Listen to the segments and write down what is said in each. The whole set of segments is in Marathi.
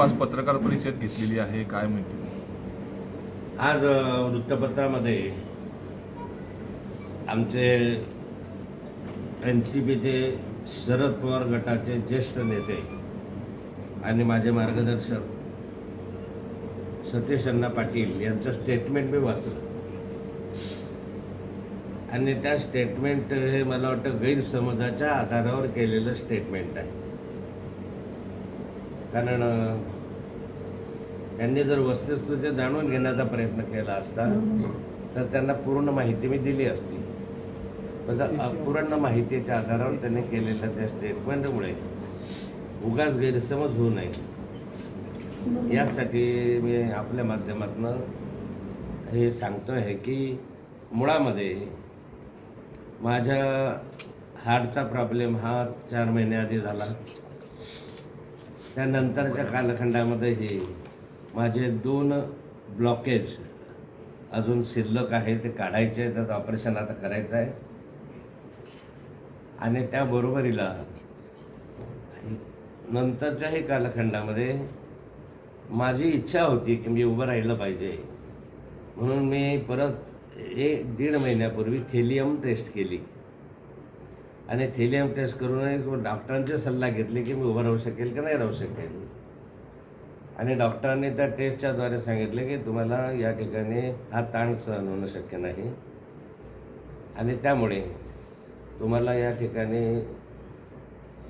आज पत्रकार परिषद घेतलेली आहे काय माहिती? आज वृत्तपत्रामध्ये आमचे एन सी पीचे शरद पवार गटाचे ज्येष्ठ नेते आणि माझे मार्गदर्शक सतीश अण्णा पाटील यांचं स्टेटमेंट मी वाचलं. आणि त्या स्टेटमेंट हे मला वाटतं गैरसमजाच्या आधारावर केलेलं स्टेटमेंट आहे. कारण त्यांनी जर वस्तुस्थिती जाणून घेण्याचा प्रयत्न केला असता तर त्यांना पूर्ण माहिती मी दिली असती. पण अपूर्ण माहितीच्या आधारावर त्यांनी केलेल्या त्या स्टेटमेंटमुळे उगाच गैरसमज होऊ नये. यासाठी मी आपल्या माध्यमातून हे सांगतो आहे की मुळामध्ये माझ्या हार्टचा प्रॉब्लेम हा चार महिन्याआधी झाला. त्यानंतरच्या कालखंडामध्ये माझे दोन ब्लॉकेज अजून शिल्लक आहे ते काढायचे आहे त्याचं ऑपरेशन आता करायचं आहे. आणि त्याबरोबरीला नंतरच्याही कालखंडामध्ये माझी इच्छा होती की मी उभं राहिलं पाहिजे. म्हणून मी परत एक दीड महिन्यापूर्वी थेलियम टेस्ट केली. आणि थेलियम टेस्ट करून डॉक्टरांचे सल्ला घेतले की मी उभं राहू शकेल की नाही राहू शकेल. आणि डॉक्टरांनी त्या टेस्टच्या द्वारे सांगितले की तुम्हाला या ठिकाणी हा ताण सहन होणं शक्य नाही. आणि त्यामुळे तुम्हाला या ठिकाणी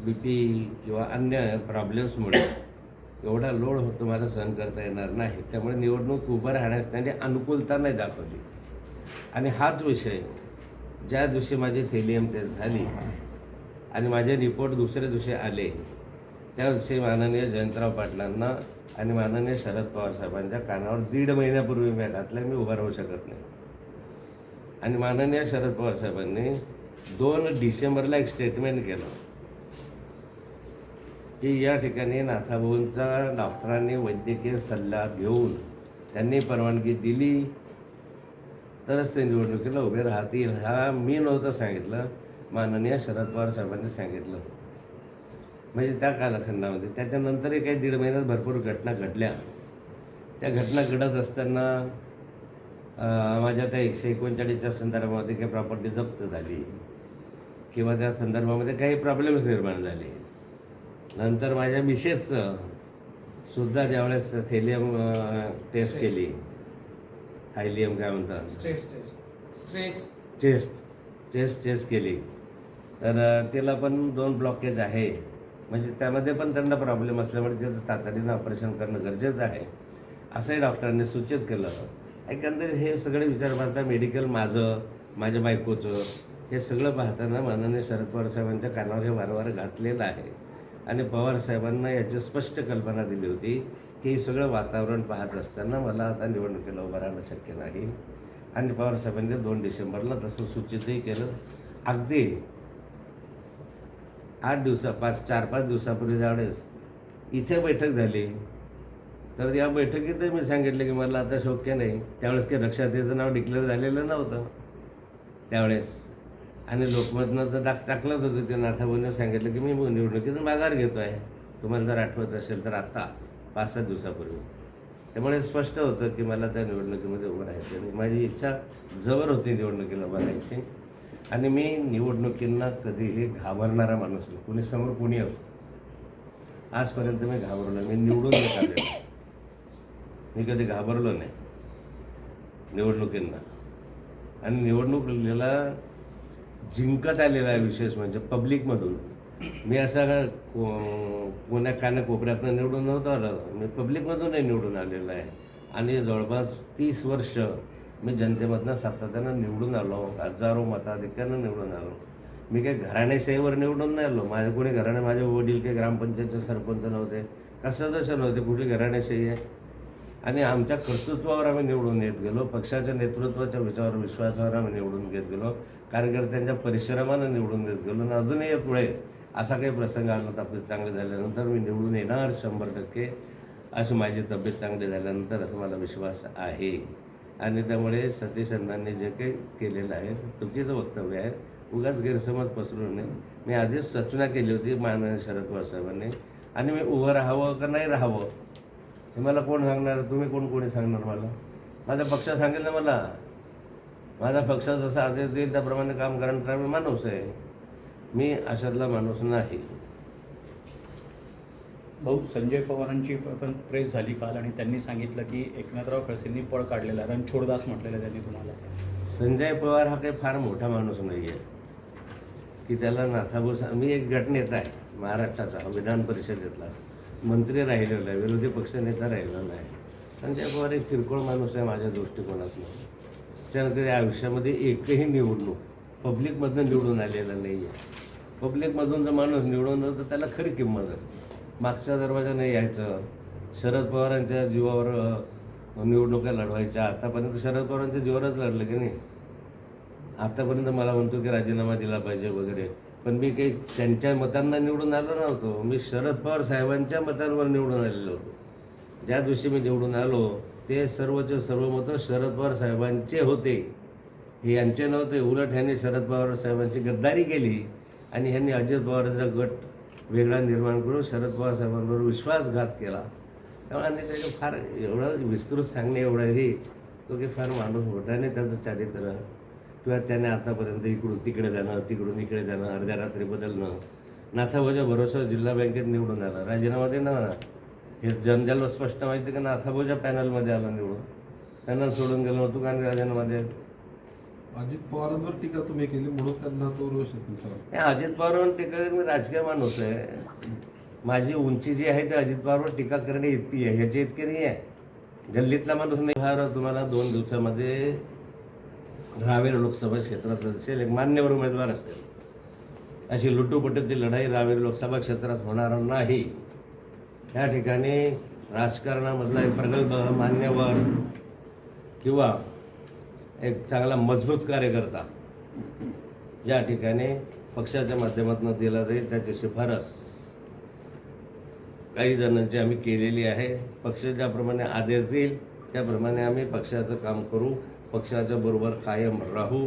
बी पी किंवा अन्य प्रॉब्लेम्समुळे एवढा लोड तुम्हाला सहन करता येणार नाही. त्यामुळे निवडणूक उभं राहण्यास त्यांनी अनुकूलता नाही दाखवली. आणि हाच विषय ज्या दिवशी माझी थेलियम टेस्ट झाली आणि माझे रिपोर्ट दुसऱ्या दिवशी आले त्या दिवशी माननीय जयंतराव पाटलांना आणि माननीय शरद पवार साहेबांच्या कानावर दीड महिन्यापूर्वी मी घातलं मी उभा राहू शकत नाही. आणि माननीय शरद पवार साहेबांनी दोन डिसेंबरला एक स्टेटमेंट केलं की या ठिकाणी नाथाभाऊंचा डॉक्टरांनी वैद्यकीय सल्ला घेऊन त्यांनी परवानगी दिली तरच ते निवडणुकीला उभे राहतील. हा मी नव्हतं सांगितलं. माननीय शरद पवार साहेबांनी सांगितलं. म्हणजे त्या कालखंडामध्ये. त्याच्यानंतरही काही दीड महिन्यात भरपूर घटना घडल्या. त्या घटना घडत असताना माझ्या त्या एकशे एकोणचाळीसच्या संदर्भामध्ये काही प्रॉपर्टी जप्त झाली. किंवा त्या संदर्भामध्ये काही प्रॉब्लेम्स निर्माण झाले. नंतर माझ्या मिसेसचं सुद्धा ज्यावेळेस थेलियम टेस्ट केली. थायलियम काय म्हणतात stress stress chest chest chest केली. तर तिला पण दोन ब्लॉकेज आहे. म्हणजे त्यामध्ये पण त्यांना प्रॉब्लेम असल्यामुळे त्याचं तातडीनं ऑपरेशन करणं गरजेचं आहे. असंही डॉक्टरांनी सूचित केलं एकंदरीत हे सगळे विचार पाहता मेडिकल माझं माझ्या बायकोचं हे सगळं पाहताना माननीय शरद पवार साहेबांच्या कानावर हे वारंवार घातलेलं आहे. आणि पवार साहेबांना याची स्पष्ट कल्पना दिली होती की हे सगळं वातावरण पाहत असताना मला आता निवडणुकीला उभं राहणं शक्य नाही. आणि पवार साहेबांनी दोन डिसेंबरला तसं सूचितही केलं. अगदी आठ दिवसा पाच चार पाच दिवसापूर्वी ज्यावेळेस इथे बैठक झाली तर या बैठकीतही मी सांगितलं की मला आता शक्य नाही. त्यावेळेस काही रक्षातेचं नाव डिक्लेअर झालेलं नव्हतं. त्यावेळेस आणि लोकमतनं तर दाख टाकलंच होतं ते नाथाभाऊने सांगितलं की मी निवडणुकीतून माघार घेतो आहे तुम्हाला जर आठवत असेल तर आत्ता पाच सात दिवसापूर्वी. त्यामुळे स्पष्ट होतं की मला त्या निवडणुकीमध्ये उभं राहायचं आणि माझी इच्छा जवळ होती निवडणुकीला उभं राहायची. आणि मी निवडणुकींना कधीही घाबरणारा माणूस नाही. कुणी समोर कुणी असो. आजपर्यंत मी घाबरलो मी निवडून येत मी कधी घाबरलो नाही निवडणुकींना. आणि निवडणुकीला जिंकत आलेला आहे विशेष म्हणजे पब्लिकमधून मी असा को- कोण्या काना कोपऱ्यातनं निवडून नव्हतं आलं. मी पब्लिकमधूनही निवडून आलेलो आहे. आणि जवळपास तीस वर्ष मी जनतेमधनं सातत्यानं निवडून आलो. हजारो मताधिक्यानं निवडून आलो. मी काही घराण्याशाहीवर निवडून नाही आलो. माझे कोणी घराणे माझे वडील काही ग्रामपंचायतचे सरपंच नव्हते. का सदस्य नव्हते? कुठली घराण्याशाही आहे? आणि आमच्या कर्तृत्वावर आम्ही निवडून येत गेलो. पक्षाच्या नेतृत्वाच्या विचार विश्वासावर आम्ही निवडून घेत गेलो. कार्यकर्त्यांच्या परिश्रमानं निवडून देत गेलो. आणि अजूनही पुढे असा काही प्रसंग आला तब्येत चांगली झाल्यानंतर मी निवडून येणार शंभर टक्के अशी माझी तब्येत चांगली झाल्यानंतर असं मला विश्वास आहे. आणि त्यामुळे सतीश अण्णांनी जे काही केलेलं आहे ते चुकीचं वक्तव्य आहे. उगाच गैरसमज पसरू नये. मी आधीच सूचना केली होती माननीय शरद पवार साहेबांनी. आणि मी उभं राहावं का नाही राहावं हे मला कोण सांगणार? तुम्ही कोण कोणी सांगणार मला? माझा पक्ष सांगेल ना मला? माझा पक्ष जसा आदेश देईल त्याप्रमाणे काम करणारा मी माणूस आहे. मी अशातला माणूस नाही. भाऊ संजय पवारांची पण प्रेस झाली काल आणि त्यांनी सांगितलं की एकनाथराव खडसेंनी पळ काढलेला रणछोडदास म्हटलेलं त्यांनी तुम्हाला. संजय पवार हा काही फार मोठा माणूस नाही आहे की त्याला नाथाभाऊ सा- मी एक गटनेता आहे महाराष्ट्राचा विधान परिषदेतला. मंत्री राहिलेला आहे विरोधी पक्षनेता राहिलेला आहे संजय पवार एक किरकोळ माणूस आहे माझ्या दृष्टिकोनातून. त्यानं कधी आयुष्यामध्ये एकही निवडणूक पब्लिकमधनं निवडून आलेला नाही आहे पब्लिकमधून जर माणूस निवडून तर त्याला खरी किंमत असते. मागच्या दरवाजाने यायचं. शरद पवारांच्या जीवावर निवडणुका लढवायच्या. आतापर्यंत शरद पवारांच्या जीवावरच लढलं की नाही. आतापर्यंत मला म्हणतो की राजीनामा दिला पाहिजे वगैरे. पण मी काही त्यांच्या मतांना निवडून आलो नव्हतो. मी शरद पवार साहेबांच्या मतांवर निवडून आलेलो होतो. ज्या दिवशी मी निवडून आलो ते सर्वचे सर्व मतं शरद पवार साहेबांचे होते. हे यांचे नव्हते. उलट ह्यांनी शरद पवार साहेबांची गद्दारी केली आणि ह्यांनी अजित पवारांचा गट वेगळा निर्माण करून शरद पवार साहेबांवर विश्वासघात केला. त्यामुळे आणि त्याचं फार एवढं विस्तृत सांगणे एवढं हे तो की फार माणूस मोठा नाही त्याचं चारित्र. किंवा त्याने आतापर्यंत इकडून तिकडे जाणं तिकडून इकडे जाणं अर्ध्या रात्री बदलणं नाथाभाऊच्या भरोसा जिल्हा बँकेत निवडून आला. राजीनामा दे ना हे जनजाला स्पष्ट माहिती का? नाथाभाऊच्या पॅनलमध्ये आला निवडून. पॅनल सोडून गेलो होतो कारण राजीनामा दे अजित पवारांवर टीका तुम्ही केली म्हणून त्यांना तो रोष आहे तुमचा. हे अजित पवारवर टीका करून मी राजकीय माणूस आहे. माझी उंची जी आहे ती अजित पवारवर टीका करणे इतकी आहे. ह्याची इतकी नाही आहे. गल्लीतला माणूस नाही. तुम्हाला दोन दिवसामध्ये रावेर लोकसभा क्षेत्रात असेल एक मान्यवर उमेदवार असेल. अशी लुटूपुटूची लढाई रावेर लोकसभा क्षेत्रात होणार नाही. या ठिकाणी राजकारणामधला एक प्रगल्भ मान्यवर किंवा एक चांगला मजबूत कार्यकर्ता या ठिकाणी पक्षाच्या माध्यमातून दिला जाईल त्याची शिफारस काही जणांची आम्ही केलेली आहे. पक्ष ज्याप्रमाणे आदेश देईल त्याप्रमाणे आम्ही पक्षाचं काम करू. पक्षाच्या बरोबर कायम राहू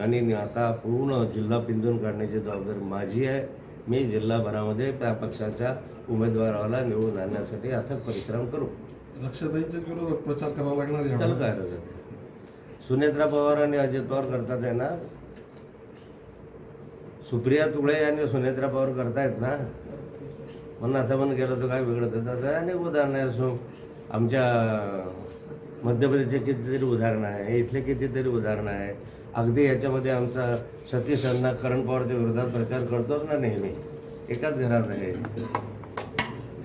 आणि आता पूर्ण जिल्हा पिंजून काढण्याची जबाबदारी माझी आहे. मी जिल्हाभरामध्ये त्या पक्षाच्या उमेदवाराला निवडून आणण्यासाठी अथक परिश्रम करू. विरोधात प्रचार करावा लागणार त्याला. काय हरकत? सुनेत्रा पवार आणि अजित पवार करतात आहे ना? सुप्रिया तुळे आणि सुनेत्रा पवार करतायत ना? म्हणून आता पण केलं तर काय वेगळं तर अनेक उदाहरणं आहे सो आमच्या मध्य प्रदेशचे कितीतरी उदाहरणं आहे इथले कितीतरी उदाहरणं आहे. अगदी याच्यामध्ये आमचा सतीश अण्णा करण पवारच्या विरोधात प्रचार करतोच ना नेहमी. एकाच घरात आहे.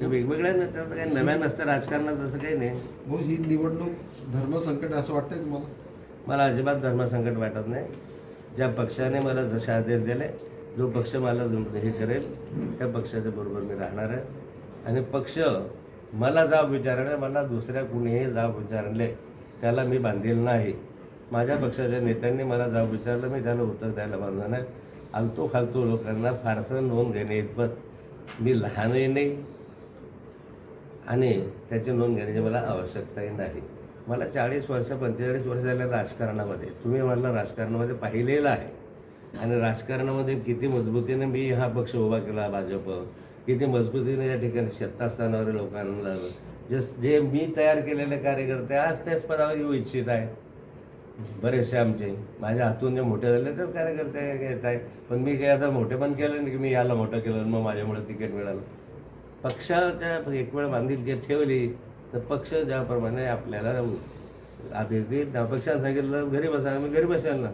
वेगवेगळ्या ना त्यात काही नव्या नसतं राजकारणात असं काही नाही. भाऊ ही निवडणूक धर्मसंकट असं वाटतंय तुम्हाला? मला अजिबात धर्मसंकट वाटत नाही. ज्या पक्षाने मला जसे आदेश दिले जो पक्ष मला हे करेल त्या पक्षाच्या बरोबर मी राहणार आहे. आणि पक्ष मला जाब विचारणे मला दुसऱ्या कुणीही जाब विचारले त्याला मी बांधील नाही. माझ्या पक्षाच्या नेत्यांनी मला जाब विचारलं मी त्याला उत्तर द्यायला बांधलं नाही. आलतो फालतू लोकांना फारसं नोंद घेणे इतपत. मी लहानही नाही आणि त्याची नोंद घेण्याची मला आवश्यकताही नाही. मला चाळीस वर्ष पंचेचाळीस वर्ष झाल्या राजकारणामध्ये. तुम्ही मला राजकारणामध्ये पाहिलेलं आहे. आणि राजकारणामध्ये किती मजबूतीने मी हा पक्ष उभा केला भाजप किती मजबूतीने या ठिकाणी सत्तास्थानावर लोकांना जस जे मी तयार केलेले कार्यकर्ते आज त्याच पदावर येऊ इच्छित आहे बरेचसे आमचे. माझ्या हातून जे मोठे झाले तेच कार्यकर्ते येत आहे पण मी काही आता मोठे पण केलं नाही की मी याला मोठं केलं आणि मग माझ्यामुळे तिकीट मिळालं. पक्षाच्या एक वेळ बांधिलकी ठेवली तर पक्ष ज्याप्रमाणे आपल्याला आदेश देईल त्या पक्षाने सांगितलं घरी बसा मी घरी बसेल ना.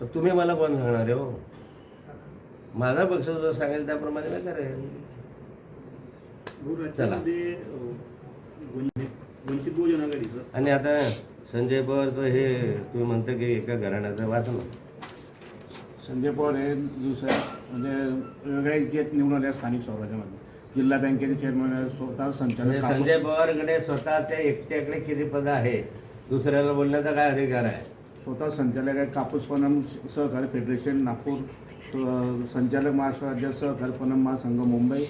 तर तुम्ही मला कोण सांगणार आहे हो? माझा पक्ष जो सांगेल त्याप्रमाणे मी करेल. चला. आणि आता संजय पवारचं हे तुम्ही म्हणता की एका घराण्याचं वाच ना संजय पवार हे दुसऱ्या म्हणजे वेगळ्या इथे निवडून आले स्थानिक स्वराज्यामध्ये. जिल्हा बँकेचे चेअरमन स्वतः म्हणजे संचालक संजय पवारकडे स्वतःच्या एकट्याकडे किती पद आहे? दुसऱ्याला बोलण्याचा काय अधिकार आहे? स्वतः संचालक आहे कापूस पणन सहकारी फेडरेशन नागपूर संचालक महाराष्ट्र राज्य सहकारी पणन महासंघ मुंबई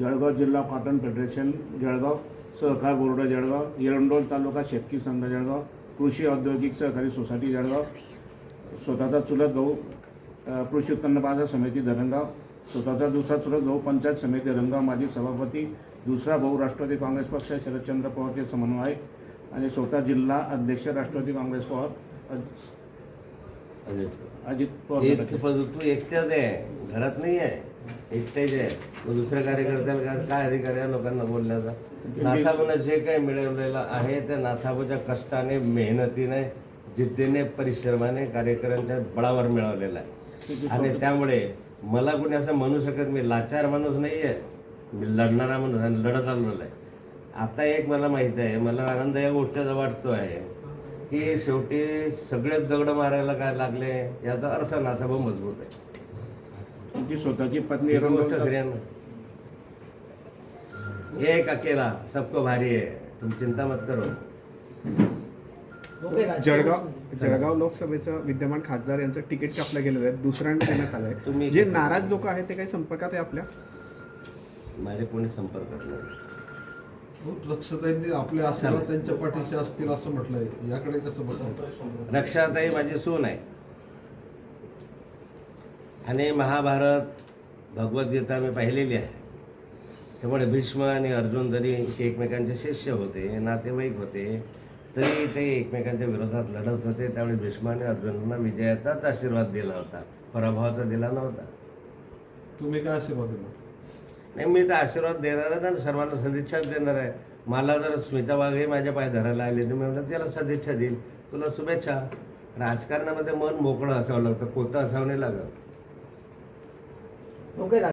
जळगाव जिल्हा कॉटन फेडरेशन जळगाव सहकार बोर्ड जळगाव एरंडोल तालुका शेतकरी संघ जळगाव कृषी औद्योगिक सहकारी सोसायटी जळगाव स्वतःचा चुलत अ, कृषी उत्पन्न बाजार समिती धरणगाव स्वतःचा दुसरा चुलत भाऊ पंचायत समिती रंगाव माजी सभापती दुसरा भाऊ राष्ट्रवादी काँग्रेस पक्ष शरदचंद्र पवारचे समन्वयक आणि स्वतः जिल्हा अध्यक्ष राष्ट्रवादी काँग्रेस पवार अज- अजित. पवार तू एकट्याच आहे घरात नाही आहे. एकट्याच आहे मग दुसऱ्या कार्यकर्त्याला काय- अधिकार आहे लोकांना बोलण्याचा? नाथाबूंना जे काही मिळवलेलं आहे त्या नाथाबूच्या कष्टाने मेहनतीने जिद्दीने परिश्रमाने कार्यकर्त्यांच्या बळावर मिळवलेलं आहे. आणि त्यामुळे मला कोणी असं म्हणू शकत मी लाचार माणूस नाही आहे मी लढणारा माणूस आणि लढत आलेला आहे. आता एक मला माहीत आहे मला आनंद या गोष्टीचा वाटतो आहे की शेवटी सगळेच दगड मारायला काय लागले? याचा अर्थ नाथाभाऊ मजबूत आहे. तुमची स्वतःची पत्नी ही. एक अकेला सबको भारी आहे. तुम चिंता मत करो. जळगाव जळगाव लोकसभेचं विद्यमान खासदार यांचं तिकीट कापलं गेलेलं आहे. दुसऱ्यांदा देण्यात आलंय. तुम्ही- जे नाराज लोक आहेत ते काही संपर्कात आहे आपल्या? माझे कोणी संपर्कात नाही. हो, रक्षताईंनी आपले आशीर्वाद त्यांच्या पाठीशी असतील असं म्हटलंय. याकडे कसं बघताय? रक्षाताई माझी सून आहे. आणि महाभारत भगवद्गीता मी पाहिलेली आहे. त्यामुळे भीष्म आणि अर्जुन जरी ते एकमेकांचे शिष्य होते नातेवाईक होते तरी ते एकमेकांच्या विरोधात लढत होते. त्यावेळी भीष्म आणि अर्जुनांना विजयाचाच आशीर्वाद दिला होता. पराभवाचा दिला नव्हता. तुम्ही काय आशीर्वाद दिला? नाही मी तर आशीर्वाद देणारच आणि सर्वांना सदिच्छाच देणार आहे. मला जर स्मिता वाघे माझ्या पाय धरायला आले तर मी म्हणलं त्याला सदिच्छा देईल. तुला शुभेच्छा. राजकारणामध्ये मन मोकळं असावं लागतं कोतं असावं नाही लागत. 我给了